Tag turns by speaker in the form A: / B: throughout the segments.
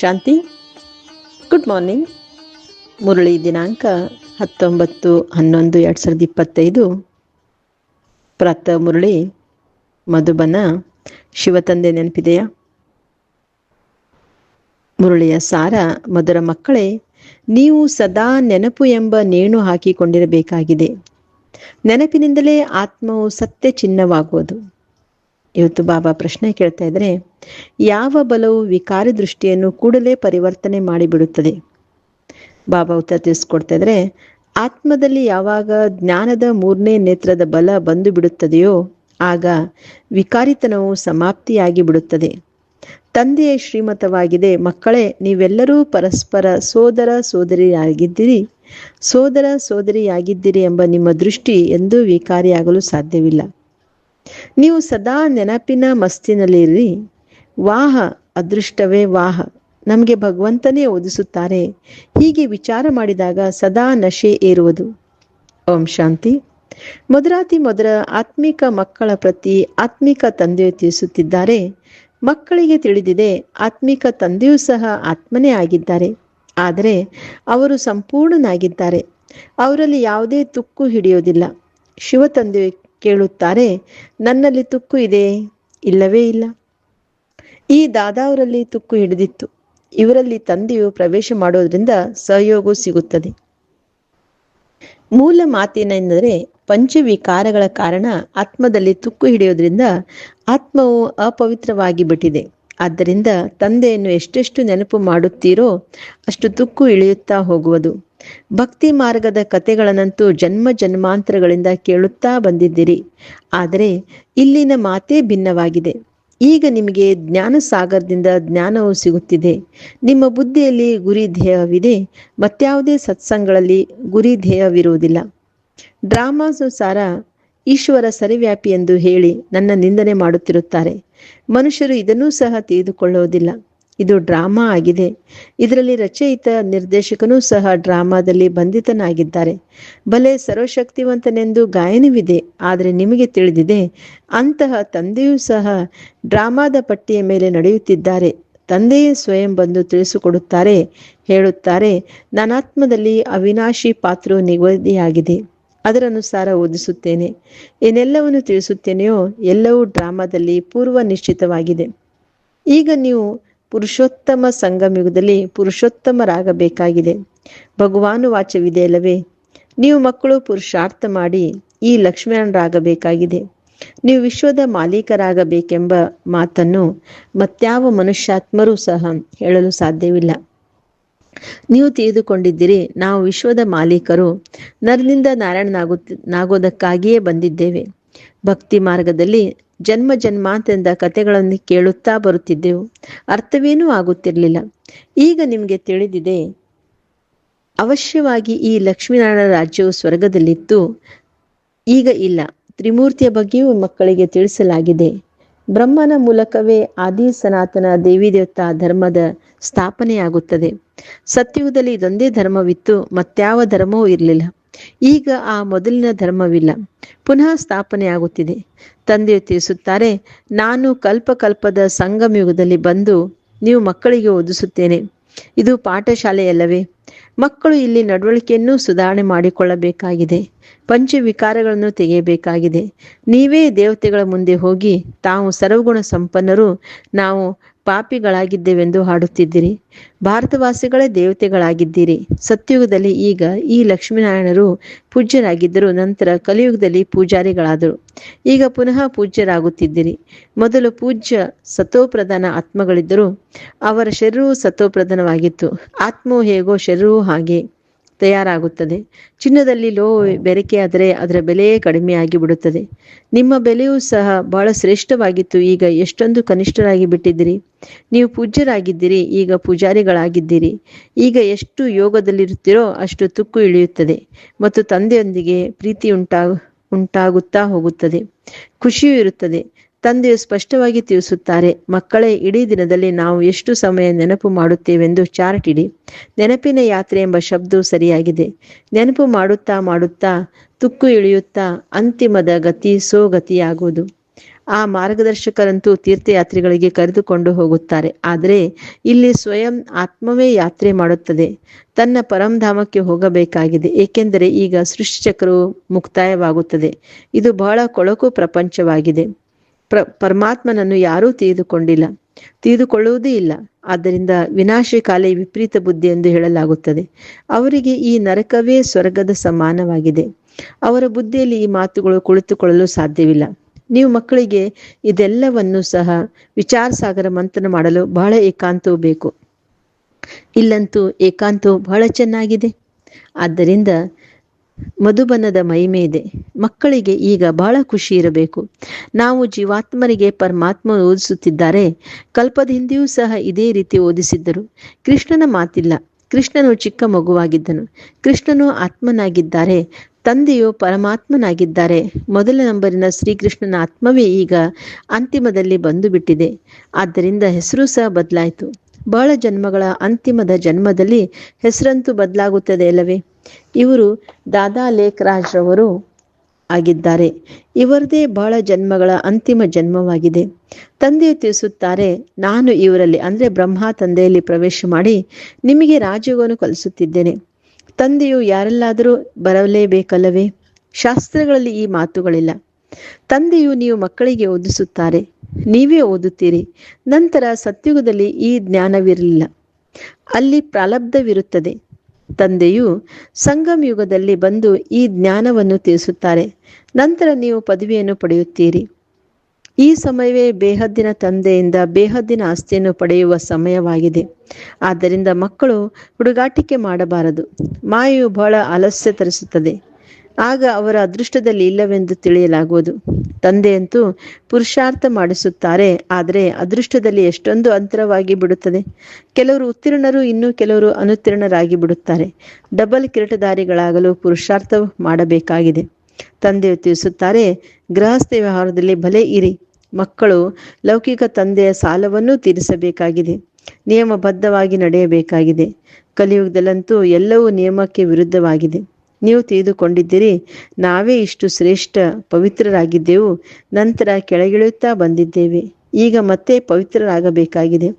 A: ಶಾಂತಿ. Good morning Murali ದಿನಾಂಕ ಹತ್ತೊಂಬತ್ತು ಹನ್ನೊಂದು ಎರಡು ಸಾವಿರದ ಇಪ್ಪತ್ತೈದು. ಪ್ರಾತಃ ಮುರಳಿ, ಮಧುಬನ ಶಿವತಂದೆ ನೆನಪಿದೆಯಾ? ಮುರಳಿಯ ಸಾರ, ಮಧುರ ಮಕ್ಕಳೇ, ನೀವು ಸದಾ ನೆನಪು ಎಂಬ ನೇಣು ಹಾಕಿಕೊಂಡಿರಬೇಕಾಗಿದೆ. ನೆನಪಿನಿಂದಲೇ ಆತ್ಮವು ಸತ್ಯ ಚಿನ್ನವಾಗುವುದು ಇವತ್ತು ಬಾಬಾ ಪ್ರಶ್ನೆ ಕೇಳ್ತಾ ಇದ್ರೆ ಯಾವ ಬಲವು ವಿಕಾರಿ ದೃಷ್ಟಿಯನ್ನು ಕೂಡಲೇ ಪರಿವರ್ತನೆ ಮಾಡಿಬಿಡುತ್ತದೆ? ಬಾಬಾ ಉತ್ತರ ತಿಳಿಸ್ಕೊಡ್ತಾ ಇದ್ರೆ, ಆತ್ಮದಲ್ಲಿ ಯಾವಾಗ ಜ್ಞಾನದ ಮೂರನೇ ನೇತ್ರದ ಬಲ ಬಂದು ಬಿಡುತ್ತದೆಯೋ ಆಗ ವಿಕಾರಿತನವು ಸಮಾಪ್ತಿಯಾಗಿ ಬಿಡುತ್ತದೆ. ತಂದೆಯ ಶ್ರೀಮತವಾಗಿದೆ, ಮಕ್ಕಳೇ, ನೀವೆಲ್ಲರೂ ಪರಸ್ಪರ ಸೋದರ ಸೋದರಿಯಾಗಿದ್ದೀರಿ. ಸೋದರ ಸೋದರಿಯಾಗಿದ್ದೀರಿ ಎಂಬ ನಿಮ್ಮ ದೃಷ್ಟಿ ಎಂದೂ ವಿಕಾರಿಯಾಗಲು ಸಾಧ್ಯವಿಲ್ಲ. ನೀವು ಸದಾ ನೆನಪಿನ ಮಸ್ತಿನಲ್ಲಿರಿ. ವಾಹ, ಅದೃಷ್ಟವೇ ವಾಹ. ನಮಗೆ ಭಗವಂತನೇ ಓದಿಸುತ್ತಾರೆ. ಹೀಗೆ ವಿಚಾರ ಮಾಡಿದಾಗ ಸದಾ ನಶೆ ಏರುವುದು. ಓಂ ಶಾಂತಿ. ಮೊದಲಾತಿ ಮೊದಲ ಆತ್ಮಿಕ ಮಕ್ಕಳ ಪ್ರತಿ ಆತ್ಮಿಕ ತಂದೆಯು ತಿಳಿಸುತ್ತಿದ್ದಾರೆ. ಮಕ್ಕಳಿಗೆ ತಿಳಿದಿದೆ, ಆತ್ಮಿಕ ತಂದೆಯೂ ಸಹ ಆತ್ಮನೇ ಆಗಿದ್ದಾರೆ. ಆದರೆ ಅವರು ಸಂಪೂರ್ಣನಾಗಿದ್ದಾರೆ. ಅವರಲ್ಲಿ ಯಾವುದೇ ತುಕ್ಕು ಹಿಡಿಯೋದಿಲ್ಲ ಶಿವ ತಂದೆಯು ಕೇಳುತ್ತಾರೆ, ನನ್ನಲ್ಲಿ ತುಕ್ಕು ಇದೆ, ಇಲ್ಲವೇ ಇಲ್ಲ. ಈ ದಾದಾವರಲ್ಲಿ ತುಕ್ಕು ಹಿಡಿದಿತ್ತು. ಇವರಲ್ಲಿ ತಂದೆಯು ಪ್ರವೇಶ ಮಾಡೋದ್ರಿಂದ ಸಹಯೋಗ ಸಿಗುತ್ತದೆ. ಮೂಲ ಮಾತೇನೆಂದರೆ ಪಂಚವಿಕಾರಗಳ ಕಾರಣ ಆತ್ಮದಲ್ಲಿ ತುಕ್ಕು ಹಿಡಿಯೋದ್ರಿಂದ ಆತ್ಮವು ಅಪವಿತ್ರವಾಗಿ ಬಿಟ್ಟಿದೆ ಆದ್ದರಿಂದ ತಂದೆಯನ್ನು ಎಷ್ಟೆಷ್ಟು ನೆನಪು ಮಾಡುತ್ತೀರೋ ಅಷ್ಟು ತುಕ್ಕು ಇಳಿಯುತ್ತಾ ಹೋಗುವುದು. ಭಕ್ತಿ ಮಾರ್ಗದ ಕಥೆಗಳನ್ನಂತೂ ಜನ್ಮ ಜನ್ಮಾಂತರಗಳಿಂದ ಕೇಳುತ್ತಾ ಬಂದಿದ್ದೀರಿ. ಆದರೆ ಇಲ್ಲಿನ ಮಾತೇ ಭಿನ್ನವಾಗಿದೆ. ಈಗ ನಿಮಗೆ ಜ್ಞಾನ ಸಾಗರದಿಂದ ಜ್ಞಾನವು ಸಿಗುತ್ತಿದೆ. ನಿಮ್ಮ ಬುದ್ಧಿಯಲ್ಲಿ ಗುರಿ ಧ್ಯೇಯವಿದೆ. ಮತ್ಯಾವುದೇ ಸತ್ಸಂಗಗಳಲ್ಲಿ ಗುರಿ ಧ್ಯೇಯವಿರುವುದಿಲ್ಲ. ಡ್ರಾಮಾನುಸಾರ ಈಶ್ವರ ಸರಿವ್ಯಾಪಿ ಎಂದು ಹೇಳಿ ನನ್ನ ನಿಂದನೆ ಮಾಡುತ್ತಿರುತ್ತಾರೆ. ಮನುಷ್ಯರು ಇದನ್ನೂ ಸಹ ತಿಳಿದುಕೊಳ್ಳುವುದಿಲ್ಲ. ಇದು ಡ್ರಾಮಾ ಆಗಿದೆ. ಇದರಲ್ಲಿ ರಚಯಿತ ನಿರ್ದೇಶಕನೂ ಸಹ ಡ್ರಾಮಾದಲ್ಲಿ ಬಂಧಿತನಾಗಿದ್ದಾರೆ. ಭಲೆ ಸರ್ವಶಕ್ತಿವಂತನೆಂದು ಗಾಯನವಿದೆ. ಆದರೆ ನಿಮಗೆ ತಿಳಿದಿದೆ, ಅಂತಹ ತಂದೆಯೂ ಸಹ ಡ್ರಾಮಾದ ಪಟ್ಟಿಯ ಮೇಲೆ ನಡೆಯುತ್ತಿದ್ದಾರೆ. ತಂದೆಯೇ ಸ್ವಯಂ ಬಂದು ತಿಳಿಸಿಕೊಡುತ್ತಾರೆ, ಹೇಳುತ್ತಾರೆ, ನಾನಾತ್ಮದಲ್ಲಿ ಅವಿನಾಶಿ ಪಾತ್ರ ನಿಗದಿಯಾಗಿದೆ. ಅದರನುಸಾರ ಓದಿಸುತ್ತೇನೆ. ಏನೆಲ್ಲವನ್ನು ತಿಳಿಸುತ್ತೇನೆಯೋ ಎಲ್ಲವೂ ಡ್ರಾಮಾದಲ್ಲಿ ಪೂರ್ವ ನಿಶ್ಚಿತವಾಗಿದೆ ಈಗ ನೀವು ಪುರುಷೋತ್ತಮ ಸಂಗಮಯುಗದಲ್ಲಿ ಪುರುಷೋತ್ತಮರಾಗಬೇಕಾಗಿದೆ ಭಗವಾನು ವಾಚವಿದೆ ಅಲ್ಲವೇ? ನೀವು ಮಕ್ಕಳು ಪುರುಷಾರ್ಥ ಮಾಡಿ ಈ ಲಕ್ಷ್ಮಣರಾಗಬೇಕಾಗಿದೆ ನೀವು ವಿಶ್ವದ ಮಾಲೀಕರಾಗಬೇಕೆಂಬ ಮಾತನ್ನು ಮತ್ಯಾವ ಮನುಷ್ಯಾತ್ಮರೂ ಸಹ ಹೇಳಲು ಸಾಧ್ಯವಿಲ್ಲ. ನೀವು ತಿಳಿದುಕೊಂಡಿದ್ದೀರಿ, ನಾವು ವಿಶ್ವದ ಮಾಲೀಕರು, ನರನಿಂದ ನಾರಾಯಣನಾಗುತ್ತ ನಾಗೋದಕ್ಕಾಗಿಯೇ ಬಂದಿದ್ದೇವೆ. ಭಕ್ತಿ ಮಾರ್ಗದಲ್ಲಿ ಜನ್ಮ ಜನ್ಮಾಂತರದ ಕಥೆಗಳನ್ನು ಕೇಳುತ್ತಾ ಬರುತ್ತಿದ್ದೆವು. ಅರ್ಥವೇನೂ ಆಗುತ್ತಿರಲಿಲ್ಲ. ಈಗ ನಿಮಗೆ ತಿಳಿದಿದೆ, ಅವಶ್ಯವಾಗಿ ಈ ಲಕ್ಷ್ಮೀನಾರಾಯಣ ರಾಜ್ಯವು ಸ್ವರ್ಗದಲ್ಲಿತ್ತು. ಈಗ ಇಲ್ಲ. ತ್ರಿಮೂರ್ತಿಯ ಬಗ್ಗೆಯೂ ಮಕ್ಕಳಿಗೆ ತಿಳಿಸಲಾಗಿದೆ. ಬ್ರಹ್ಮನ ಮೂಲಕವೇ ಆದಿ ಸನಾತನ ದೇವಿ ದೇವತಾ ಧರ್ಮದ ಸ್ಥಾಪನೆಯಾಗುತ್ತದೆ. ಸತ್ಯುಗದಲ್ಲಿ ಇದೊಂದೇ ಧರ್ಮವಿತ್ತು ಮತ್ಯಾವ ಧರ್ಮವೂ ಇರಲಿಲ್ಲ. ಈಗ ಆ ಮೊದಲಿನ ಧರ್ಮವಿಲ್ಲ. ಪುನಃ ಸ್ಥಾಪನೆಯಾಗುತ್ತಿದೆ. ತಂದೆಯು ತಿಳಿಸುತ್ತಾರೆ, ನಾನು ಕಲ್ಪಕಲ್ಪದ ಸಂಗಮಯುಗದಲ್ಲಿ ಬಂದು ನೀವು ಮಕ್ಕಳಿಗೆ ಓದಿಸುತ್ತೇನೆ. ಇದು ಪಾಠಶಾಲೆಯಲ್ಲವೇ. ಮಕ್ಕಳು ಇಲ್ಲಿ ನಡವಳಿಕೆಯನ್ನು ಸುಧಾರಣೆ ಮಾಡಿಕೊಳ್ಳಬೇಕಾಗಿದೆ. ಪಂಚವಿಕಾರಗಳನ್ನು ತೆಗೆಯಬೇಕಾಗಿದೆ. ನೀವೇ ದೇವತೆಗಳ ಮುಂದೆ ಹೋಗಿ ತಾವು ಸರ್ವಗುಣ ಸಂಪನ್ನರು. ನಾವು ಪಾಪಿಗಳಾಗಿದ್ದೇವೆಂದು ಹಾಡುತ್ತಿದ್ದೀರಿ. ಭಾರತವಾಸಿಗಳೇ ದೇವತೆಗಳಾಗಿದ್ದೀರಿ. ಸತ್ಯುಗದಲ್ಲಿ ಈಗ ಈ ಲಕ್ಷ್ಮೀನಾರಾಯಣರು ಪೂಜ್ಯರಾಗಿದ್ದರು ನಂತರ ಕಲಿಯುಗದಲ್ಲಿ ಪೂಜಾರಿಗಳಾದರು. ಈಗ ಪುನಃ ಪೂಜ್ಯರಾಗುತ್ತಿದ್ದೀರಿ. ಮೊದಲು ಪೂಜ್ಯ ಸತೋಪ್ರಧಾನ ಆತ್ಮಗಳಿದ್ದರು ಅವರ ಶರೀರವು ಸತೋಪ್ರಧಾನವಾಗಿತ್ತು ಆತ್ಮವು ಹೇಗೋ ಶರೀರವು ಹಾಗೆ. ತಯಾರಾಗುತ್ತದೆ. ಚಿನ್ನದಲ್ಲಿ ಲೋ ಬೆರಕೆಯಾದರೆ ಅದರ ಬೆಲೆಯೇ ಕಡಿಮೆಯಾಗಿ ಬಿಡುತ್ತದೆ ನಿಮ್ಮ ಬೆಲೆಯೂ ಸಹ ಬಹಳ ಶ್ರೇಷ್ಠವಾಗಿತ್ತು. ಈಗ ಎಷ್ಟೊಂದು ಕನಿಷ್ಠರಾಗಿ ಬಿಟ್ಟಿದ್ದೀರಿ. ನೀವು ಪೂಜ್ಯರಾಗಿದ್ದೀರಿ. ಈಗ ಪೂಜಾರಿಗಳಾಗಿದ್ದೀರಿ. ಈಗ ಎಷ್ಟು ಯೋಗದಲ್ಲಿರುತ್ತೀರೋ ಅಷ್ಟು ತುಕ್ಕು ಇಳಿಯುತ್ತದೆ ಮತ್ತು ತಂದೆಯೊಂದಿಗೆ ಪ್ರೀತಿ ಉಂಟಾಗ, ಉಂಟಾಗುತ್ತಾ ಹೋಗುತ್ತದೆ. ಖುಷಿಯೂ ಇರುತ್ತದೆ. ತಂದೆಯು ಸ್ಪಷ್ಟವಾಗಿ ತಿಳಿಸುತ್ತಾರೆ, ಮಕ್ಕಳೇ, ಇಡೀ ದಿನದಲ್ಲಿ ನಾವು ಎಷ್ಟು ಸಮಯ ನೆನಪು ಮಾಡುತ್ತೇವೆಂದು ಚಾರ್ಟಿಡಿ. ನೆನಪಿನ ಯಾತ್ರೆ ಎಂಬ ಶಬ್ದವು ಸರಿಯಾಗಿದೆ. ನೆನಪು ಮಾಡುತ್ತಾ ಮಾಡುತ್ತಾ, ತುಕ್ಕು ಇಳಿಯುತ್ತಾ, ಅಂತಿಮದ ಗತಿ ಸೋಗತಿಯಾಗುವುದು ಆ ಮಾರ್ಗದರ್ಶಕರಂತೂ ತೀರ್ಥಯಾತ್ರಿಗಳಿಗೆ ಕರೆದುಕೊಂಡು ಹೋಗುತ್ತಾರೆ. ಆದರೆ, ಇಲ್ಲಿ ಸ್ವಯಂ ಆತ್ಮವೇ ಯಾತ್ರೆ ಮಾಡುತ್ತದೆ. ತನ್ನ ಪರಂಧಾಮಕ್ಕೆ ಹೋಗಬೇಕಾಗಿದೆ. ಏಕೆಂದರೆ, ಈಗ ಸೃಷ್ಟಿಚಕ್ರವು ಮುಕ್ತಾಯವಾಗುತ್ತದೆ. ಇದು ಬಹಳ ಕೊಳಕು ಪ್ರಪಂಚವಾಗಿದೆ. ಪ್ರ, ಪರಮಾತ್ಮನನ್ನು ಯಾರೂ ತಿಳಿದುಕೊಂಡಿಲ್ಲ ತಿಳಿದುಕೊಳ್ಳುವುದೇ ಇಲ್ಲ. ಆದ್ದರಿಂದ ವಿನಾಶಕಾಲಿ ವಿಪರೀತ ಬುದ್ಧಿ ಎಂದು ಹೇಳಲಾಗುತ್ತದೆ. ಅವರಿಗೆ ಈ ನರಕವೇ ಸ್ವರ್ಗದ ಸಮಾನವಾಗಿದೆ. ಅವರ ಬುದ್ಧಿಯಲ್ಲಿ ಈ ಮಾತುಗಳು ಕುಳಿತುಕೊಳ್ಳಲು ಸಾಧ್ಯವಿಲ್ಲ. ನೀವು ಮಕ್ಕಳಿಗೆ ಇದೆಲ್ಲವನ್ನು ಸಹ ವಿಚಾರ ಸಾಗರ ಮಂಥನ ಮಾಡಲು ಬಹಳ ಏಕಾಂತವೂ ಬೇಕು. ಇಲ್ಲಂತೂ ಏಕಾಂತವು ಬಹಳ ಚೆನ್ನಾಗಿದೆ. ಆದ್ದರಿಂದ ಮಧುಬನದ ಮಹಿಮೆ ಇದೆ ಮಕ್ಕಳಿಗೆ ಈಗ ಬಹಳ ಖುಷಿ ಇರಬೇಕು. ನಾವು ಜೀವಾತ್ಮರಿಗೆ ಪರಮಾತ್ಮ ಓದಿಸುತ್ತಿದ್ದಾರೆ. ಕಲ್ಪದ ಹಿಂದೆಯೂ ಸಹ ಇದೇ ರೀತಿ ಓದಿಸಿದ್ದರು. ಕೃಷ್ಣನ ಮಾತಿಲ್ಲ. ಕೃಷ್ಣನು ಚಿಕ್ಕ ಮಗುವಾಗಿದ್ದನು. ಕೃಷ್ಣನು ಆತ್ಮನಾಗಿದ್ದಾರೆ. ತಂದೆಯು ಪರಮಾತ್ಮನಾಗಿದ್ದಾರೆ. ಮೊದಲ ನಂಬರಿನ ಶ್ರೀಕೃಷ್ಣನ ಆತ್ಮವೇ ಈಗ ಅಂತಿಮದಲ್ಲಿ ಬಂದು ಬಿಟ್ಟಿದೆ ಆದ್ದರಿಂದ ಹೆಸರು ಸಹ ಬದಲಾಯಿತು. ಬಹಳ ಜನ್ಮಗಳ ಅಂತಿಮದ ಜನ್ಮದಲ್ಲಿ ಹೆಸರಂತೂ ಬದಲಾಗುತ್ತದೆ ಅಲ್ಲವೇ? ಇವರು ದಾದಾ ಲೇಖ ರಾಜ್ರವರು ಆಗಿದ್ದಾರೆ. ಇವರದೇ ಬಹಳ ಜನ್ಮಗಳ ಅಂತಿಮ ಜನ್ಮವಾಗಿದೆ. ತಂದೆಯು ತಿಳಿಸುತ್ತಾರೆ, ನಾನು ಇವರಲ್ಲಿ ಅಂದರೆ ಬ್ರಹ್ಮ ತಂದೆಯಲ್ಲಿ ಪ್ರವೇಶ ಮಾಡಿ ನಿಮಗೆ ರಾಜಯೋಗವನ್ನು ಕಲಿಸುತ್ತಿದ್ದೇನೆ. ತಂದೆಯು ಯಾರೆಲ್ಲಾದರೂ ಬರಲೇಬೇಕಲ್ಲವೇ? ಶಾಸ್ತ್ರಗಳಲ್ಲಿ ಈ ಮಾತುಗಳಿಲ್ಲ. ತಂದೆಯು ನೀವು ಮಕ್ಕಳಿಗೆ ಓದಿಸುತ್ತಾರೆ. ನೀವೇ ಓದುತ್ತೀರಿ. ನಂತರ ಸತ್ಯುಗದಲ್ಲಿ ಈ ಜ್ಞಾನವಿರಲಿಲ್ಲ. ಅಲ್ಲಿ ಪ್ರಾಲಬ್ಧವಿರುತ್ತದೆ. ತಂದೆಯು ಸಂಗಮ ಯುಗದಲ್ಲಿ ಬಂದು ಈ ಜ್ಞಾನವನ್ನು ತಿಳಿಸುತ್ತಾರೆ. ನಂತರ ನೀವು ಪದವಿಯನ್ನು ಪಡೆಯುತ್ತೀರಿ. ಈ ಸಮಯವೇ ಬೇಹದ್ದಿನ ತಂದೆಯಿಂದ ಬೇಹದ್ದಿನ ಆಸ್ತಿಯನ್ನು ಪಡೆಯುವ ಸಮಯವಾಗಿದೆ. ಆದ್ದರಿಂದ ಮಕ್ಕಳು ಹುಡುಗಾಟಿಕೆ ಮಾಡಬಾರದು. ಮಾಯೆಯು ಬಹಳ ಆಲಸ್ಯ ತರಿಸುತ್ತದೆ. ಆಗ ಅವರ ಅದೃಷ್ಟದಲ್ಲಿ ಇಲ್ಲವೆಂದು ತಿಳಿಯಲಾಗುವುದು. ತಂದೆಯಂತೂ ಪುರುಷಾರ್ಥ ಮಾಡಿಸುತ್ತಾರೆ, ಆದರೆ ಅದೃಷ್ಟದಲ್ಲಿ ಎಷ್ಟೊಂದು ಅಂತರವಾಗಿ ಬಿಡುತ್ತದೆ. ಕೆಲವರು ಉತ್ತೀರ್ಣರು, ಇನ್ನು ಕೆಲವರು ಅನುತ್ತೀರ್ಣರಾಗಿ ಬಿಡುತ್ತಾರೆ. ಡಬಲ್ ಕಿರೀಟಧಾರಿಗಳಾಗಲು ಪುರುಷಾರ್ಥ ಮಾಡಬೇಕಾಗಿದೆ. ತಂದೆಯು ತಿಳಿಸುತ್ತಾರೆ, ಗೃಹಸ್ಥ ವ್ಯವಹಾರದಲ್ಲಿ ಭಲೆ ಇರಿ. ಮಕ್ಕಳು ಲೌಕಿಕ ತಂದೆಯ ಸಾಲವನ್ನು ತೀರಿಸಬೇಕಾಗಿದೆ. ನಿಯಮಬದ್ಧವಾಗಿ ನಡೆಯಬೇಕಾಗಿದೆ. ಕಲಿಯುಗದಲ್ಲಂತೂ ಎಲ್ಲವೂ ನಿಯಮಕ್ಕೆ ವಿರುದ್ಧವಾಗಿದೆ. ನೀವು ತಿಳಿದುಕೊಂಡಿದ್ದೀರಿ. ನಾವೇ ಇಷ್ಟು ಶ್ರೇಷ್ಠ ಪವಿತ್ರರಾಗಿದ್ದೆವು. ನಂತರ ಕೆಳಗಿಳಿಯುತ್ತಾ ಬಂದಿದ್ದೇವೆ. ಈಗ ಮತ್ತೆ ಪವಿತ್ರರಾಗಬೇಕಾಗಿದೆ.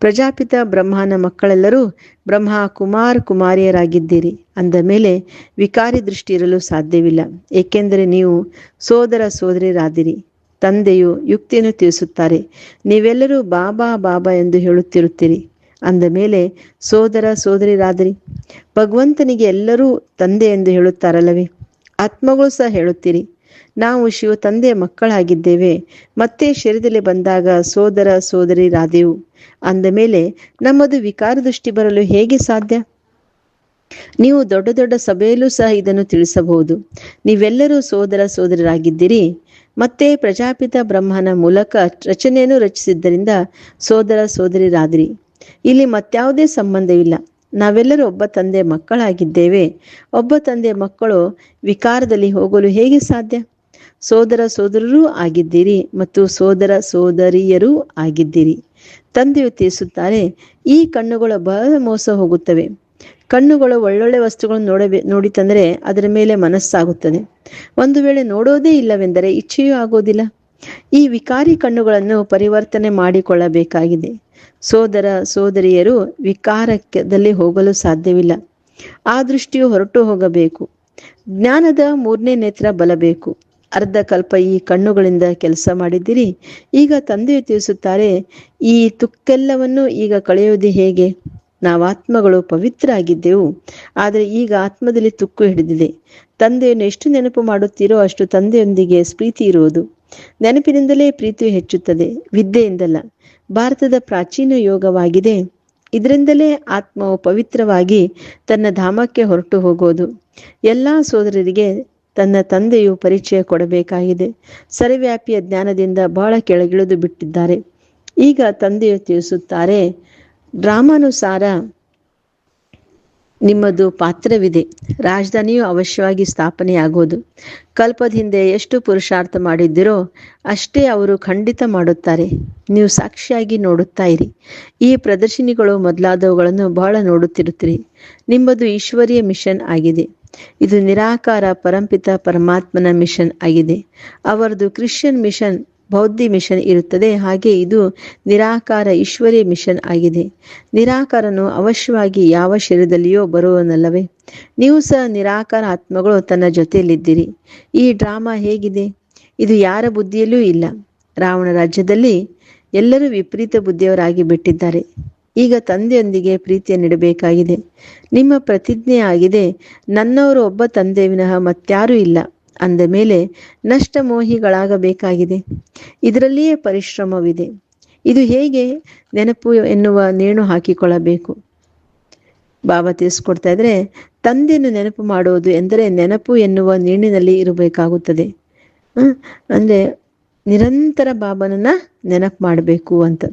A: ಪ್ರಜಾಪಿತ ಬ್ರಹ್ಮನ ಮಕ್ಕಳೆಲ್ಲರೂ ಬ್ರಹ್ಮ ಕುಮಾರ್ ಕುಮಾರಿಯರಾಗಿದ್ದೀರಿ. ಅಂದ ಮೇಲೆ ವಿಕಾರಿ ದೃಷ್ಟಿ ಇರಲು ಸಾಧ್ಯವಿಲ್ಲ. ಏಕೆಂದರೆ ನೀವು ಸೋದರ ಸೋದರಿಯರಾದಿರಿ ತಂದೆಯು ಯುಕ್ತಿಯನ್ನು ತಿಳಿಸುತ್ತಾರೆ. ನೀವೆಲ್ಲರೂ ಬಾಬಾ ಬಾಬಾ ಎಂದು ಹೇಳುತ್ತಿರುತ್ತೀರಿ. ಅಂದ ಮೇಲೆ ಸೋದರ ಸೋದರಿರಾದಿರಿ. ಭಗವಂತನಿಗೆ ಎಲ್ಲರೂ ತಂದೆ ಎಂದು ಹೇಳುತ್ತಾರಲ್ಲವೇ? ಆತ್ಮಗಳು ಸಹ ಹೇಳುತ್ತೀರಿ. ನಾವು ಶಿವ ತಂದೆಯ ಮಕ್ಕಳಾಗಿದ್ದೇವೆ. ಮತ್ತೆ ಶರೀರದಲ್ಲಿ ಬಂದಾಗ ಸೋದರ ಸೋದರಿರಾದೆವು ಅಂದ ಮೇಲೆ, ನಮ್ಮದು ವಿಕಾರ ದೃಷ್ಟಿ ಬರಲು ಹೇಗೆ ಸಾಧ್ಯ? ನೀವು ದೊಡ್ಡ ದೊಡ್ಡ ಸಭೆಯಲ್ಲೂ ಸಹ ಇದನ್ನು ತಿಳಿಸಬಹುದು. ನೀವೆಲ್ಲರೂ ಸೋದರ ಸೋದರರಾಗಿದ್ದೀರಿ ಮತ್ತೆ ಪ್ರಜಾಪಿತ ಬ್ರಹ್ಮನ ಮೂಲಕ ರಚನೆಯನ್ನು ರಚಿಸಿದ್ದರಿಂದ ಸೋದರ ಸೋದರಿರಾದಿರಿ ಇಲ್ಲಿ ಮತ್ಯಾವುದೇ ಸಂಬಂಧವಿಲ್ಲ. ನಾವೆಲ್ಲರೂ ಒಬ್ಬ ತಂದೆ ಮಕ್ಕಳಾಗಿದ್ದೇವೆ. ಒಬ್ಬ ತಂದೆ ಮಕ್ಕಳು ವಿಕಾರದಲ್ಲಿ ಹೋಗಲು ಹೇಗೆ ಸಾಧ್ಯ? ಸೋದರ ಸೋದರರೂ ಆಗಿದ್ದೀರಿ ಮತ್ತು ಸೋದರ ಸೋದರಿಯರೂ ಆಗಿದ್ದೀರಿ. ತಂದೆಯು ತಿಳಿಸುತ್ತಾರೆ, ಈ ಕಣ್ಣುಗಳು ಬಹಳ ಮೋಸ ಹೋಗುತ್ತವೆ. ಕಣ್ಣುಗಳು ಒಳ್ಳೊಳ್ಳೆ ವಸ್ತುಗಳನ್ನು ನೋಡಬೇ ನೋಡಿ ತಂದರೆ ಅದರ ಮೇಲೆ ಮನಸ್ಸಾಗುತ್ತದೆ. ಒಂದು ವೇಳೆ ನೋಡೋದೇ ಇಲ್ಲವೆಂದರೆ ಇಚ್ಛೆಯೂ ಆಗೋದಿಲ್ಲ. ಈ ವಿಕಾರಿ ಕಣ್ಣುಗಳನ್ನು ಪರಿವರ್ತನೆ ಮಾಡಿಕೊಳ್ಳಬೇಕಾಗಿದೆ. ಸೋದರ ಸೋದರಿಯರು ವಿಕಾರದಲ್ಲಿ ಹೋಗಲು ಸಾಧ್ಯವಿಲ್ಲ. ಆ ದೃಷ್ಟಿಯು ಹೊರಟು ಹೋಗಬೇಕು. ಜ್ಞಾನದ ಮೂರನೇ ನೇತ್ರ ಬಲಬೇಕು ಅರ್ಧ ಕಲ್ಪ ಈ ಕಣ್ಣುಗಳಿಂದ ಕೆಲಸ ಮಾಡಿದ್ದೀರಿ. ಈಗ ತಂದೆಯು ತಿಳಿಸುತ್ತಾರೆ, ಈ ತುಕ್ಕೆಲ್ಲವನ್ನು ಈಗ ಕಳೆಯುವುದು ಹೇಗೆ? ನಾವು ಆತ್ಮಗಳು ಪವಿತ್ರ ಆಗಿದ್ದೆವು, ಆದರೆ ಈಗ ಆತ್ಮದಲ್ಲಿ ತುಕ್ಕು ಹಿಡಿದಿದೆ. ತಂದೆಯನ್ನು ಎಷ್ಟು ನೆನಪು ಮಾಡುತ್ತೀರೋ ಅಷ್ಟು ತಂದೆಯೊಂದಿಗೆ ಪ್ರೀತಿ ಇರುವುದು. ನೆನಪಿನಿಂದಲೇ ಪ್ರೀತಿ ಹೆಚ್ಚುತ್ತದೆ, ವಿದ್ಯೆಯಿಂದಲ್ಲ. ಭಾರತದ ಪ್ರಾಚೀನ ಯೋಗವಾಗಿದೆ. ಇದರಿಂದಲೇ ಆತ್ಮವು ಪವಿತ್ರವಾಗಿ ತನ್ನ ಧಾಮಕ್ಕೆ ಹೊರಟು ಹೋಗೋದು. ಎಲ್ಲ ಸೋದರರಿಗೆ ತನ್ನ ತಂದೆಯು ಪರಿಚಯ ಕೊಡಬೇಕಾಗಿದೆ. ಸರ್ವ್ಯಾಪಿಯ ಜ್ಞಾನದಿಂದ ಬಹಳ ಕೆಳಗಿಳಿದು ಬಿಟ್ಟಿದ್ದಾರೆ. ಈಗ ತಂದೆಯು ತಿಳಿಸುತ್ತಾರೆ ಡ್ರಾಮಾನುಸಾರ ನಿಮ್ಮದು ಪಾತ್ರವಿದೆ. ರಾಜಧಾನಿಯು ಅವಶ್ಯವಾಗಿ ಸ್ಥಾಪನೆಯಾಗುವುದು. ಕಲ್ಪದ ಹಿಂದೆ ಎಷ್ಟು ಪುರುಷಾರ್ಥ ಮಾಡಿದ್ದೀರೋ ಅಷ್ಟೇ ಅವರು ಖಂಡಿತ ಮಾಡುತ್ತಾರೆ. ನೀವು ಸಾಕ್ಷಿಯಾಗಿ ನೋಡುತ್ತಾ ಇರಿ. ಈ ಪ್ರದರ್ಶಿನಿಗಳು ಮೊದಲಾದವುಗಳನ್ನು ಬಹಳ ನೋಡುತ್ತಿರುತ್ತೀರಿ. ನಿಮ್ಮದು ಈಶ್ವರಿಯ ಮಿಷನ್ ಆಗಿದೆ. ಇದು ನಿರಾಕಾರ ಪರಂಪಿತ ಪರಮಾತ್ಮನ ಮಿಷನ್ ಆಗಿದೆ. ಅವರದು ಕ್ರಿಶ್ಚಿಯನ್ ಮಿಷನ್ ಬೌದ್ಧಿ ಮಿಷನ್ ಇರುತ್ತದೆ. ಹಾಗೆ ಇದು ನಿರಾಕಾರ ಈಶ್ವರಿ ಮಿಷನ್ ಆಗಿದೆ. ನಿರಾಕಾರನು ಅವಶ್ಯವಾಗಿ ಯಾವ ಶರೀರದಲ್ಲಿಯೋ ಬರುವನಲ್ಲವೇ? ನೀವು ಸಹ ನಿರಾಕಾರ ಆತ್ಮಗಳು ತನ್ನ ಜೊತೆಯಲ್ಲಿದ್ದೀರಿ. ಈ ಡ್ರಾಮಾ ಹೇಗಿದೆ? ಇದು ಯಾರ ಬುದ್ಧಿಯಲ್ಲೂ ಇಲ್ಲ. ರಾವಣ ರಾಜ್ಯದಲ್ಲಿ ಎಲ್ಲರೂ ವಿಪರೀತ ಬುದ್ಧಿಯವರಾಗಿ ಬಿಟ್ಟಿದ್ದಾರೆ. ಈಗ ತಂದೆಯೊಂದಿಗೆ ಪ್ರೀತಿಯನ್ನಿಡಬೇಕಾಗಿದೆ ನಿಮ್ಮ ಪ್ರತಿಜ್ಞೆ ಆಗಿದೆ ನನ್ನವರು ಒಬ್ಬ ತಂದೆ ವಿನಃ ಮತ್ಯಾರೂ ಇಲ್ಲ. ಅಂದ ಮೇಲೆ ನಷ್ಟಮೋಹಿಗಳಾಗಬೇಕಾಗಿದೆ. ಇದರಲ್ಲಿಯೇ ಪರಿಶ್ರಮವಿದೆ. ಇದು ಹೇಗೆ? ನೆನಪು ಎನ್ನುವ ನೇಣು ಹಾಕಿಕೊಳ್ಳಬೇಕು. ಬಾಬಾ ತಿಳಿಸ್ಕೊಡ್ತಾ ಇದ್ರೆ, ತಂದೆಯನ್ನು ನೆನಪು ಮಾಡುವುದು ಎಂದರೆ ನೆನಪು ಎನ್ನುವ ನೇಣಿನಲ್ಲಿ ಇರಬೇಕಾಗುತ್ತದೆ. ಅಂದ್ರೆ ನಿರಂತರ ಬಾಬನನ್ನ ನೆನಪು ಮಾಡಬೇಕು ಅಂತ.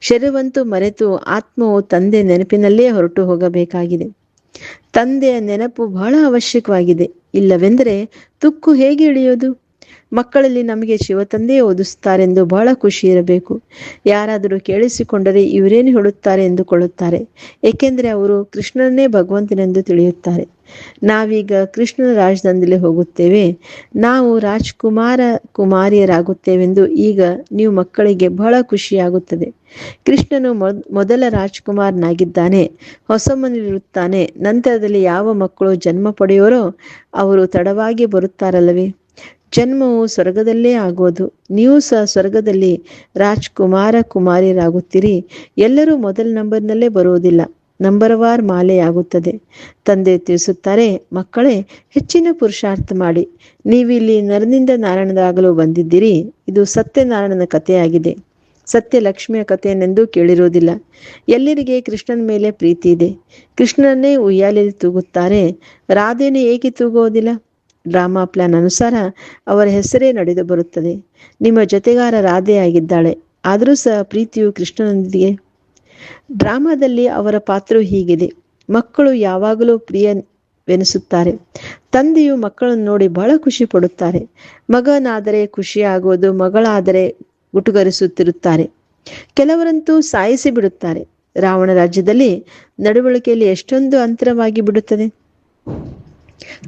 A: ಶರೀರವಂತೂ ಮರೆತು ಆತ್ಮವು ತಂದೆ ನೆನಪಿನಲ್ಲೇ ಹೊರಟು ಹೋಗಬೇಕಾಗಿದೆ. ತಂದೆಯ ನೆನಪು ಬಹಳ ಅವಶ್ಯಕವಾಗಿದೆ. ಇಲ್ಲವೆಂದರೆ ತುಕ್ಕು ಹೇಗೆ ಇಳಿಯೋದು ಮಕ್ಕಳಲ್ಲಿ ನಮಗೆ ಶಿವತಂದೆಯೇ ಓದಿಸುತ್ತಾರೆಂದು ಬಹಳ ಖುಷಿ ಇರಬೇಕು. ಯಾರಾದರೂ ಕೇಳಿಸಿಕೊಂಡರೆ ಇವರೇನು ಹೇಳುತ್ತಾರೆ ಎಂದುಕೊಳ್ಳುತ್ತಾರೆ. ಏಕೆಂದರೆ ಅವರು ಕೃಷ್ಣನೇ ಭಗವಂತನೆಂದು ತಿಳಿಯುತ್ತಾರೆ. ನಾವೀಗ ಕೃಷ್ಣನ ರಾಜ್ಯದಿಂದಲೇ ಹೋಗುತ್ತೇವೆ. ನಾವು ರಾಜ್ಕುಮಾರ ಕುಮಾರಿಯರಾಗುತ್ತೇವೆಂದು ಈಗ ನೀವು ಮಕ್ಕಳಿಗೆ ಬಹಳ ಖುಷಿಯಾಗುತ್ತದೆ. ಕೃಷ್ಣನು ಮೊದಲ ರಾಜ್ಕುಮಾರನಾಗಿದ್ದಾನೆ. ಹೊಸ ಮನೆಯಲ್ಲಿರುತ್ತಾನೆ ನಂತರದಲ್ಲಿ ಯಾವ ಮಕ್ಕಳು ಜನ್ಮ ಪಡೆಯೋರೋ ಅವರು ತಡವಾಗಿ ಬರುತ್ತಾರಲ್ಲವೇ? ಜನ್ಮವು ಸ್ವರ್ಗದಲ್ಲೇ ಆಗೋದು. ನೀವು ಸಹ ಸ್ವರ್ಗದಲ್ಲಿ ರಾಜ್ಕುಮಾರ, ಕುಮಾರಿರಾಗುತ್ತೀರಿ. ಎಲ್ಲರೂ ಮೊದಲ ನಂಬರ್ನಲ್ಲೇ ಬರುವುದಿಲ್ಲ. ನಂಬರ್ ವಾರ್ ಮಾಲೆಯಾಗುತ್ತದೆ. ತಂದೆ ತಿಳಿಸುತ್ತಾರೆ, ಮಕ್ಕಳೇ, ಹೆಚ್ಚಿನ ಪುರುಷಾರ್ಥ ಮಾಡಿ. ನೀವಿಲ್ಲಿ ನರನಿಂದ ನಾರಾಯಣದಾಗಲು ಬಂದಿದ್ದೀರಿ. ಇದು ಸತ್ಯನಾರಾಯಣನ ಕಥೆಯಾಗಿದೆ. ಸತ್ಯ ಲಕ್ಷ್ಮಿಯ ಕಥೆಯನ್ನೆಂದೂ ಕೇಳಿರುವುದಿಲ್ಲ. ಎಲ್ಲರಿಗೆ ಕೃಷ್ಣನ ಮೇಲೆ ಪ್ರೀತಿ ಇದೆ. ಕೃಷ್ಣನನ್ನೇ ಉಯ್ಯಾಲೆಯಲ್ಲಿ ತೂಗುತ್ತಾರೆ. ರಾಧೆನೇ ಏಕೆ ತೂಗುವುದಿಲ್ಲ? ಡ್ರಾಮಾ ಪ್ಲಾನ್ ಅನುಸಾರ ಅವರ ಹೆಸರೇ ನಡೆದು ಬರುತ್ತದೆ. ನಿಮ್ಮ ಜೊತೆಗಾರ ರಾಧೆಯಾಗಿದ್ದಾಳೆ ಆದರೂ ಸಹ ಪ್ರೀತಿಯು ಕೃಷ್ಣನೊಂದಿಗೆ. ಡ್ರಾಮಾದಲ್ಲಿ ಅವರ ಪಾತ್ರವು ಹೀಗಿದೆ. ಮಕ್ಕಳು ಯಾವಾಗಲೂ ಪ್ರಿಯವೆನಿಸುತ್ತಾರೆ. ತಂದೆಯು ಮಕ್ಕಳನ್ನು ನೋಡಿ ಬಹಳ ಖುಷಿ ಪಡುತ್ತಾರೆ. ಮಗನಾದರೆ ಖುಷಿಯಾಗುವುದು, ಮಗಳಾದರೆ ಗುಟುಗರಿಸುತ್ತಿರುತ್ತಾರೆ ಕೆಲವರಂತೂ ಸಾಯಿಸಿ ಬಿಡುತ್ತಾರೆ. ರಾವಣ ರಾಜ್ಯದಲ್ಲಿ ನಡವಳಿಕೆಯಲ್ಲಿ ಎಷ್ಟೊಂದು ಅಂತರವಾಗಿ ಬಿಡುತ್ತದೆ.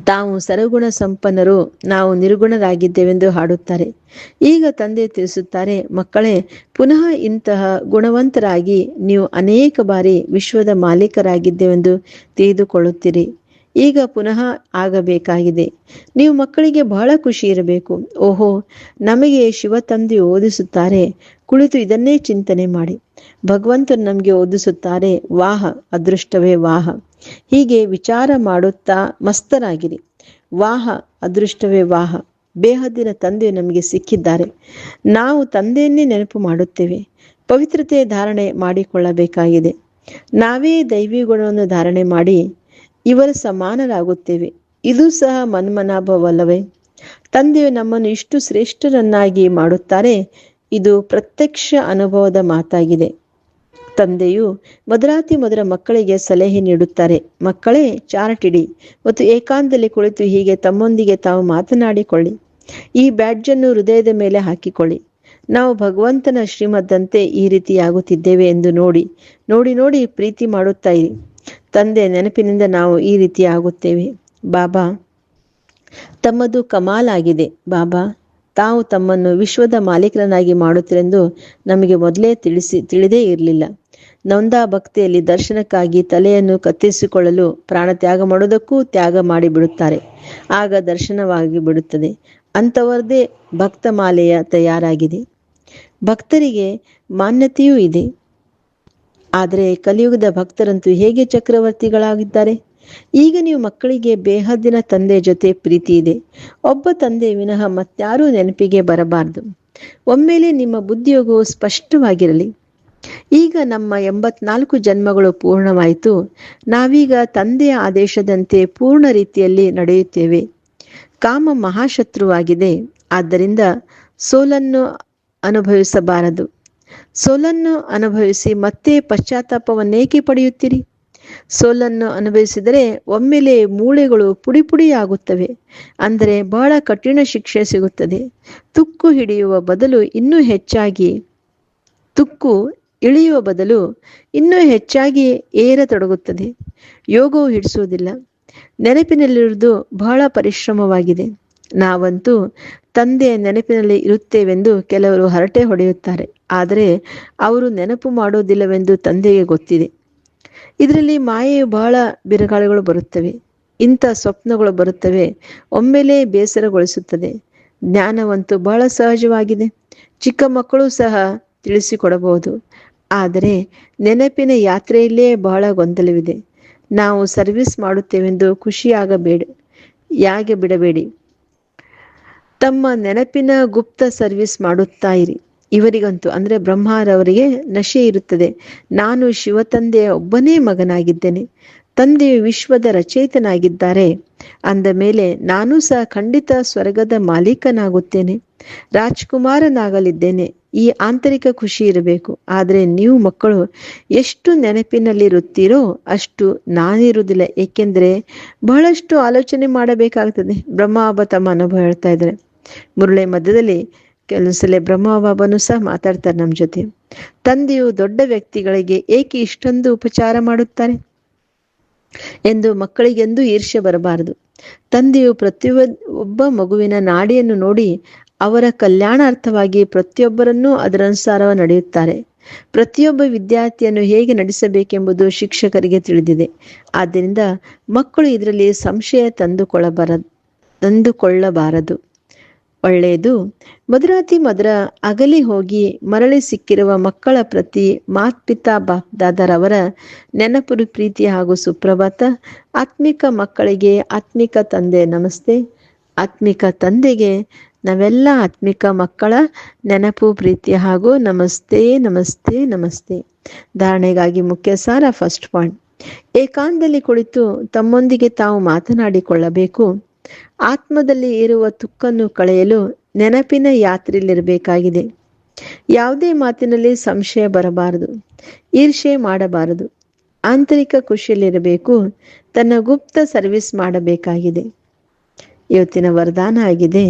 A: ತಾವು ಸರಗುಣ ಸಂಪನ್ನರು, ನಾವು ನಿರ್ಗುಣರಾಗಿದ್ದೇವೆಂದು ಹಾಡುತ್ತಾರೆ. ಈಗ ತಂದೆ ತಿಳಿಸುತ್ತಾರೆ, ಮಕ್ಕಳೇ, ಪುನಃ ಇಂತಹ ಗುಣವಂತರಾಗಿ ನೀವು ಅನೇಕ ಬಾರಿ ವಿಶ್ವದ ಮಾಲೀಕರಾಗಿದ್ದೇವೆಂದು ತಿಳಿದುಕೊಳ್ಳುತ್ತೀರಿ. ಈಗ ಪುನಃ ಆಗಬೇಕಾಗಿದೆ. ನೀವು ಮಕ್ಕಳಿಗೆ ಬಹಳ ಖುಷಿ ಇರಬೇಕು. ಓಹೋ, ನಮಗೆ ಶಿವ ತಂದೆ ಓದಿಸುತ್ತಾರೆ. ಕುಳಿತು ಇದನ್ನೇ ಚಿಂತನೆ ಮಾಡಿ. ಭಗವಂತರು ನಮಗೆ ಓದಿಸುತ್ತಾರೆ, ವಾಹ, ಅದೃಷ್ಟವೇ ವಾಹ. ಹೀಗೆ ವಿಚಾರ ಮಾಡುತ್ತಾ ಮಸ್ತರಾಗಿರಿ. ವಾಹ, ಅದೃಷ್ಟವೇ ವಾಹ. ಬೇಹದ್ದಿನ ತಂದೆ ನಮಗೆ ಸಿಕ್ಕಿದ್ದಾರೆ. ನಾವು ತಂದೆಯನ್ನೇ ನೆನಪು ಮಾಡುತ್ತೇವೆ. ಪವಿತ್ರತೆ ಧಾರಣೆ ಮಾಡಿಕೊಳ್ಳಬೇಕಾಗಿದೆ. ನಾವೇ ದೈವಿ ಗುಣವನ್ನು ಧಾರಣೆ ಮಾಡಿ ಇವರ ಸಮಾನರಾಗುತ್ತೇವೆ. ಇದು ಸಹ ಮನ್ಮನಾಭವಲ್ಲವೇ. ತಂದೆಯು ನಮ್ಮನ್ನು ಇಷ್ಟು ಶ್ರೇಷ್ಠರನ್ನಾಗಿ ಮಾಡುತ್ತಾರೆ. ಇದು ಪ್ರತ್ಯಕ್ಷ ಅನುಭವದ ಮಾತಾಗಿದೆ. ತಂದೆಯು ಮದರಾತಿ ಮದರ ಮಕ್ಕಳಿಗೆ ಸಲಹೆ ನೀಡುತ್ತಾರೆ. ಮಕ್ಕಳೇ, ಚಾರಟಿಡಿ ಮತ್ತು ಏಕಾಂತದಲ್ಲಿ ಕುಳಿತು ಹೀಗೆ ತಮ್ಮೊಂದಿಗೆ ತಾವು ಮಾತನಾಡಿಕೊಳ್ಳಿ. ಈ ಬ್ಯಾಡ್ಜನ್ನು ಹೃದಯದ ಮೇಲೆ ಹಾಕಿಕೊಳ್ಳಿ. ನಾವು ಭಗವಂತನ ಶ್ರೀಮದ್ದಂತೆ ಈ ರೀತಿಯಾಗುತ್ತಿದ್ದೇವೆ ಎಂದು ನೋಡಿ ನೋಡಿ ನೋಡಿ ಪ್ರೀತಿ ಮಾಡುತ್ತಾ ಇರಿ. ತಂದೆ, ನೆನಪಿನಿಂದ ನಾವು ಈ ರೀತಿ ಆಗುತ್ತೇವೆ ಬಾಬಾ, ತಮ್ಮದು ಕಮಾಲಾಗಿದೆ. ಬಾಬಾ, ತಾವು ತಮ್ಮನ್ನು ವಿಶ್ವದ ಮಾಲೀಕರನ್ನಾಗಿ ಮಾಡುತ್ತಿರೆಂದು ನಮಗೆ ಮೊದಲೇ ತಿಳಿಸಿ, ತಿಳಿದೇ ಇರಲಿಲ್ಲ. ನೊಂದ ಭಕ್ತಿಯಲ್ಲಿ ದರ್ಶನಕ್ಕಾಗಿ ತಲೆಯನ್ನು ಕತ್ತರಿಸಿಕೊಳ್ಳಲು ಪ್ರಾಣ ತ್ಯಾಗ ಮಾಡುವುದಕ್ಕೂ ತ್ಯಾಗ ಮಾಡಿಬಿಡುತ್ತಾರೆ. ಆಗ ದರ್ಶನವಾಗಿ ಬಿಡುತ್ತದೆ. ಅಂಥವರದೇ ಭಕ್ತಮಾಲೆಯ ತಯಾರಾಗಿದೆ. ಭಕ್ತರಿಗೆ ಮಾನ್ಯತೆಯೂ ಇದೆ. ಆದರೆ ಕಲಿಯುಗದ ಭಕ್ತರಂತೂ ಹೇಗೆ ಚಕ್ರವರ್ತಿಗಳಾಗಿದ್ದಾರೆ? ಈಗ ನೀವು ಮಕ್ಕಳಿಗೆ ಬೇಹದ್ದಿನ ತಂದೆ ಜೊತೆ ಪ್ರೀತಿ ಇದೆ. ಒಬ್ಬ ತಂದೆ ವಿನಃ ಮತ್ತಾರೂ ನೆನಪಿಗೆ ಬರಬಾರದು. ಒಮ್ಮೆಲೆ ನಿಮ್ಮ ಬುದ್ಧಿಯೋಗವು ಸ್ಪಷ್ಟವಾಗಿರಲಿ. ಈಗ ನಮ್ಮ ಎಂಬತ್ನಾಲ್ಕು ಜನ್ಮಗಳು ಪೂರ್ಣವಾಯಿತು. ನಾವೀಗ ತಂದೆಯ ಆದೇಶದಂತೆ ಪೂರ್ಣ ರೀತಿಯಲ್ಲಿ ನಡೆಯುತ್ತೇವೆ. ಕಾಮ ಮಹಾಶತ್ರುವಾಗಿದೆ. ಆದ್ದರಿಂದ ಸೋಲನ್ನು ಅನುಭವಿಸಬಾರದು. ಸೋಲನ್ನು ಅನುಭವಿಸಿ ಮತ್ತೆ ಪಶ್ಚಾತ್ತಾಪವನ್ನೇಕೆ ಪಡೆಯುತ್ತೀರಿ? ಸೋಲನ್ನು ಅನುಭವಿಸಿದರೆ ಒಮ್ಮೆಲೆ ಮೂಳೆಗಳು ಪುಡಿ ಪುಡಿಯಾಗುತ್ತವೆ ಅಂದರೆ ಬಹಳ ಕಠಿಣ ಶಿಕ್ಷೆ ಸಿಗುತ್ತದೆ. ತುಕ್ಕು ಹಿಡಿಯುವ ಬದಲು ಇನ್ನೂ ಹೆಚ್ಚಾಗಿ ತುಕ್ಕು ಇಳಿಯುವ ಬದಲು ಇನ್ನೂ ಹೆಚ್ಚಾಗಿ ಏರತೊಡಗುತ್ತದೆ. ಯೋಗವು ಹಿಡಿಸುವುದಿಲ್ಲ. ನೆನಪಿನಲ್ಲಿರುವುದು ಬಹಳ ಪರಿಶ್ರಮವಾಗಿದೆ. ನಾವಂತೂ ತಂದೆಯ ನೆನಪಿನಲ್ಲಿ ಇರುತ್ತೇವೆಂದು ಕೆಲವರು ಹರಟೆ ಹೊಡೆಯುತ್ತಾರೆ. ಆದರೆ ಅವರು ನೆನಪು ಮಾಡೋದಿಲ್ಲವೆಂದು ತಂದೆಗೆ ಗೊತ್ತಿದೆ. ಇದರಲ್ಲಿ ಮಾಯೆಯು ಬಹಳ ಬಿರುಗಾಳಿಗಳು ಬರುತ್ತವೆ. ಇಂಥ ಸ್ವಪ್ನಗಳು ಬರುತ್ತವೆ. ಒಮ್ಮೆಲೇ ಬೇಸರಗೊಳಿಸುತ್ತದೆ. ಜ್ಞಾನವಂತೂ ಬಹಳ ಸಹಜವಾಗಿದೆ. ಚಿಕ್ಕ ಮಕ್ಕಳು ಸಹ ತಿಳಿಸಿಕೊಡಬಹುದು. ಆದರೆ ನೆನಪಿನ ಯಾತ್ರೆಯಲ್ಲೇ ಬಹಳ ಗೊಂದಲವಿದೆ. ನಾವು ಸರ್ವಿಸ್ ಮಾಡುತ್ತೇವೆಂದು ಖುಷಿಯಾಗಬೇಡ, ಯಾಗೆ ಬಿಡಬೇಡಿ. ತಮ್ಮ ನೆನಪಿನ ಗುಪ್ತ ಸರ್ವಿಸ್ ಮಾಡುತ್ತಾ ಇರಿ ಇವರಿಗಂತೂ, ಅಂದ್ರೆ ಬ್ರಹ್ಮರವರಿಗೆ ನಶೆ ಇರುತ್ತದೆ. ನಾನು ಶಿವತಂದೆಯ ಒಬ್ಬನೇ ಮಗನಾಗಿದ್ದೇನೆ. ತಂದೆಯು ವಿಶ್ವದ ರಚಯಿತನಾಗಿದ್ದಾರೆ. ಅಂದ ಮೇಲೆ ನಾನು ಸಹ ಖಂಡಿತ ಸ್ವರ್ಗದ ಮಾಲೀಕನಾಗುತ್ತೇನೆ. ರಾಜ್ಕುಮಾರನಾಗಲಿದ್ದೇನೆ. ಈ ಆಂತರಿಕ ಖುಷಿ ಇರಬೇಕು. ಆದರೆ ನೀವು ಮಕ್ಕಳು, ಎಷ್ಟು ನೆನಪಿನಲ್ಲಿರುತ್ತೀರೋ ಅಷ್ಟು ನಾನಿರುವುದಿಲ್ಲ. ಏಕೆಂದರೆ ಬಹಳಷ್ಟು ಆಲೋಚನೆ ಮಾಡಬೇಕಾಗ್ತದೆ. ಬ್ರಹ್ಮ ತಮ್ಮ ಅನುಭವ ಹೇಳ್ತಾ ಇದ್ದಾರೆ. ಮುರುಳೆ ಮಧ್ಯದಲ್ಲಿ ಕೆಲಸಲೆ ಬ್ರಹ್ಮಬಾಬನು ಸಹ ಮಾತಾಡ್ತಾರೆ ನಮ್ಮ ಜೊತೆ. ತಂದೆಯು ದೊಡ್ಡ ವ್ಯಕ್ತಿಗಳಿಗೆ ಏಕೆ ಇಷ್ಟೊಂದು ಉಪಚಾರ ಮಾಡುತ್ತಾರೆ? ಎಂದು ಮಕ್ಕಳಿಗೆಂದೂ ಈರ್ಷ್ಯ ಬರಬಾರದು. ತಂದೆಯು ಪ್ರತಿಯೊಬ್ಬ, ಒಬ್ಬ ಮಗುವಿನ ನಾಡಿಯನ್ನು ನೋಡಿ ಅವರ ಕಲ್ಯಾಣಾರ್ಥವಾಗಿ ಪ್ರತಿಯೊಬ್ಬರನ್ನೂ ಅದರನುಸಾರ ನಡೆಯುತ್ತಾರೆ. ಪ್ರತಿಯೊಬ್ಬ ವಿದ್ಯಾರ್ಥಿಯನ್ನು ಹೇಗೆ ನಡೆಸಬೇಕೆಂಬುದು ಶಿಕ್ಷಕರಿಗೆ ತಿಳಿದಿದೆ. ಆದ್ದರಿಂದ ಮಕ್ಕಳು ಇದರಲ್ಲಿ ಸಂಶಯ ತಂದುಕೊಳ್ಳಬಾರ, ತಂದುಕೊಳ್ಳಬಾರದು. ಒಳ್ಳೆಯದು. ಮಧುರಾತಿ ಮಧುರ ಅಗಲಿ ಹೋಗಿ ಮರಳಿ ಸಿಕ್ಕಿರುವ ಮಕ್ಕಳ ಪ್ರತಿ ಮಾತ್ಪಿತಾ ಬಾಪ್ದಾದರವರ ನೆನಪುರು ಪ್ರೀತಿ ಹಾಗೂ ಸುಪ್ರಭಾತ, ಆತ್ಮಿಕ ಮಕ್ಕಳಿಗೆ ಆತ್ಮಿಕ ತಂದೆ ನಮಸ್ತೆ. ಆತ್ಮಿಕ ತಂದೆಗೆ ನಾವೆಲ್ಲ ಆತ್ಮಿಕ ಮಕ್ಕಳ ನೆನಪು, ಪ್ರೀತಿ ಹಾಗೂ ನಮಸ್ತೆ ನಮಸ್ತೆ ನಮಸ್ತೆ. ಧಾರಣೆಗಾಗಿ ಮುಖ್ಯ ಸಾರ ಫಸ್ಟ್ ಪಾಯಿಂಟ್. ಏಕಾಂತದಲ್ಲಿ ಕುಳಿತು ತಮ್ಮೊಂದಿಗೆ ತಾವು ಮಾತನಾಡಿಕೊಳ್ಳಬೇಕು. ಆತ್ಮದಲ್ಲಿ ಇರುವ ತುಕ್ಕನ್ನು ಕಳೆಯಲು ನೆನಪಿನ ಯಾತ್ರೆಯಲ್ಲಿರಬೇಕಾಗಿದೆ. ಯಾವುದೇ ಮಾತಿನಲ್ಲಿ ಸಂಶಯ ಬರಬಾರದು ಈರ್ಷೆ ಮಾಡಬಾರದು. ಆಂತರಿಕ ಖುಷಿಯಲ್ಲಿರಬೇಕು, ತನ್ನ ಗುಪ್ತ ಸರ್ವಿಸ್ ಮಾಡಬೇಕಾಗಿದೆ. ಇವತ್ತಿನ ವರದಾನ ಆಗಿದೆ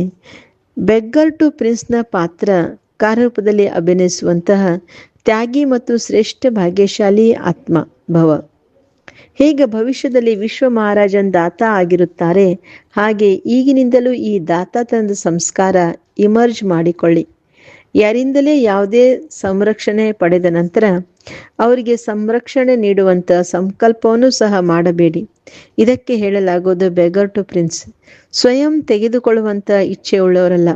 A: ಬೆಗ್ಗರ್ ಟು ಪ್ರಿನ್ಸ್ನ ಪಾತ್ರ ಕಾರ್ಯರೂಪದಲ್ಲಿ ಅಭಿನಯಿಸುವಂತಹ ತ್ಯಾಗಿ ಮತ್ತು ಶ್ರೇಷ್ಠ ಭಾಗ್ಯಶಾಲಿ ಆತ್ಮ ಭವ. ಹೇಗೆ ಭವಿಷ್ಯದಲ್ಲಿ ವಿಶ್ವ ಮಹಾರಾಜನ್ ದಾತ ಆಗಿರುತ್ತಾರೆ? ಹಾಗೆ ಈಗಿನಿಂದಲೂ ಈ ದಾತಾತನದ ಸಂಸ್ಕಾರ ಇಮರ್ಜ್ ಮಾಡಿಕೊಳ್ಳಿ. ಯಾರಿಂದಲೇ ಯಾವುದೇ ಸಂರಕ್ಷಣೆ ಪಡೆದ ನಂತರ ಅವರಿಗೆ ಸಂರಕ್ಷಣೆ ನೀಡುವಂತ ಸಂಕಲ್ಪವನ್ನು ಸಹ ಮಾಡಬೇಡಿ. ಇದಕ್ಕೆ ಹೇಳಲಾಗುವುದು ಬೆಗರ್ ಟು ಪ್ರಿನ್ಸ್ ಸ್ವಯಂ ತೆಗೆದುಕೊಳ್ಳುವಂತ ಇಚ್ಛೆಯುಳ್ಳವರಲ್ಲ.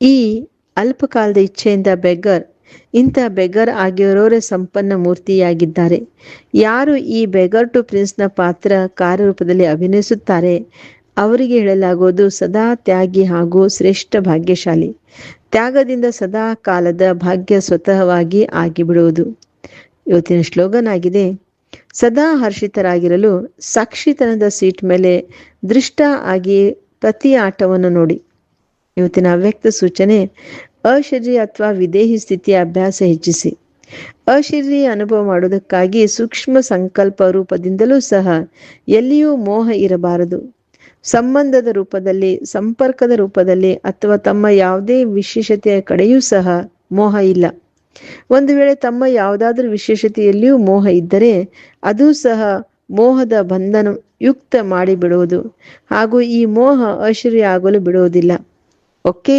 A: ಈ ಅಲ್ಪಕಾಲದ ಇಚ್ಛೆಯಿಂದ ಬೆಗ್ಗರ್ ಇಂಥ ಬೆಗರ್ ಆಗಿರೋರೇ ಸಂಪನ್ನ ಮೂರ್ತಿಯಾಗಿದ್ದಾರೆ. ಯಾರು ಈ ಬೆಗರ್ ಟು ಪ್ರಿನ್ಸ್ನ ಪಾತ್ರ ಕಾರ್ಯರೂಪದಲ್ಲಿ ಅಭಿನಯಿಸುತ್ತಾರೆ? ಅವರಿಗೆ ಹೇಳಲಾಗುವುದು ಸದಾ ತ್ಯಾಗಿ ಹಾಗೂ ಶ್ರೇಷ್ಠ ಭಾಗ್ಯಶಾಲಿ. ತ್ಯಾಗದಿಂದ ಸದಾ ಕಾಲದ ಭಾಗ್ಯ ಸ್ವತಃವಾಗಿ ಆಗಿಬಿಡುವುದು. ಇವತ್ತಿನ ಶ್ಲೋಗನ್ ಆಗಿದೆ ಸದಾ ಹರ್ಷಿತರಾಗಿರಲು ಸಾಕ್ಷಿತನದ ಸೀಟ್ ಮೇಲೆ ದೃಷ್ಟ ಆಗಿ ಪ್ರತಿ ಆಟವನ್ನು ನೋಡಿ. ಇವತ್ತಿನ ಅವ್ಯಕ್ತ ಸೂಚನೆ ಅಶರೀರಿ ಅಥವಾ ವಿದೇಹಿ ಸ್ಥಿತಿಯ ಅಭ್ಯಾಸ ಹೆಚ್ಚಿಸಿ. ಅಶರೀರಿ ಅನುಭವ ಮಾಡುವುದಕ್ಕಾಗಿ ಸೂಕ್ಷ್ಮ ಸಂಕಲ್ಪ ರೂಪದಿಂದಲೂ ಸಹ ಎಲ್ಲಿಯೂ ಮೋಹ ಇರಬಾರದು. ಸಂಬಂಧದ ರೂಪದಲ್ಲಿ, ಸಂಪರ್ಕದ ರೂಪದಲ್ಲಿ ಅಥವಾ ತಮ್ಮ ಯಾವುದೇ ವಿಶೇಷತೆಯ ಕಡೆಯೂ ಸಹ ಮೋಹ ಇಲ್ಲ. ಒಂದು ವೇಳೆ ತಮ್ಮ ಯಾವುದಾದ್ರೂ ವಿಶೇಷತೆಯಲ್ಲಿಯೂ ಮೋಹ ಇದ್ದರೆ ಅದು ಸಹ ಮೋಹದ ಬಂಧನ ಯುಕ್ತ ಮಾಡಿಬಿಡುವುದು ಹಾಗೂ ಈ ಮೋಹ ಅಶರೀರಿ ಆಗಲು ಬಿಡುವುದಿಲ್ಲ. Okay?